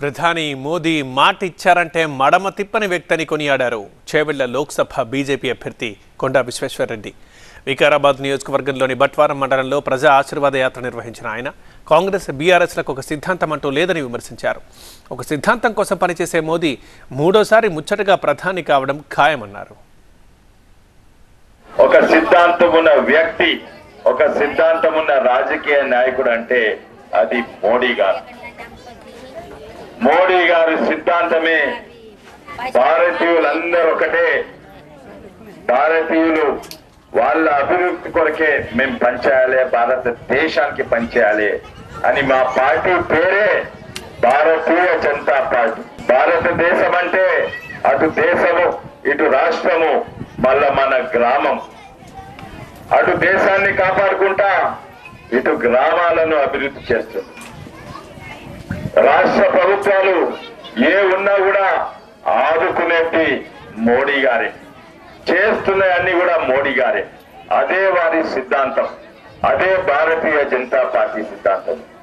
ప్రధాని మోదీ మాట ఇచ్చారంటే మడమ తిప్పని వ్యక్తిని కొనియాడారు. చేవెళ్ళ లోక్సభ బీజేపీ అభ్యర్థి కొండా విశ్వేశ్వరరెడ్డి వికారాబాద్ నియోజకవర్గంలోని బట్వారం మండలంలో ప్రజా ఆశీర్వాద యాత్ర నిర్వహించిన ఆయన కాంగ్రెస్ బీఆర్ఎస్లకు ఒక సిద్ధాంతం అంటూ లేదని విమర్శించారు. ఒక సిద్ధాంతం కోసం పనిచేసే మోదీ మూడోసారి ముచ్చటగా ప్రధాని కావడం ఖాయమన్నారు. ఒక సిద్ధాంతం ఉన్న వ్యక్తి ఒక సిద్ధాంతం ఉన్న రాజకీయ నాయకుడు అంటే అది మోడీ గారు. గారి సిద్ధాంతమే. భారతీయులందరూ ఒకటే. భారతీయులు వాళ్ళ అభివృద్ధి కొరకే మేము పనిచేయాలి భారతదేశానికి పనిచేయాలి అని మా పార్టీ పేరే భారతీయ జనతా పార్టీ. భారతదేశం అంటే అటు దేశము ఇటు రాష్ట్రము మళ్ళా మన గ్రామం. అటు దేశాన్ని కాపాడుకుంటా ఇటు గ్రామాలను అభివృద్ధి చేస్తుంది. రాష్ట్ర ప్రభుత్వాలు ఏ ఉన్నా కూడా ఆదుకునేది మోడీ గారే. చేస్తున్నాయన్నీ కూడా మోడీ గారే. అదే వారి సిద్ధాంతం. అదే భారతీయ జనతా పార్టీ సిద్ధాంతం.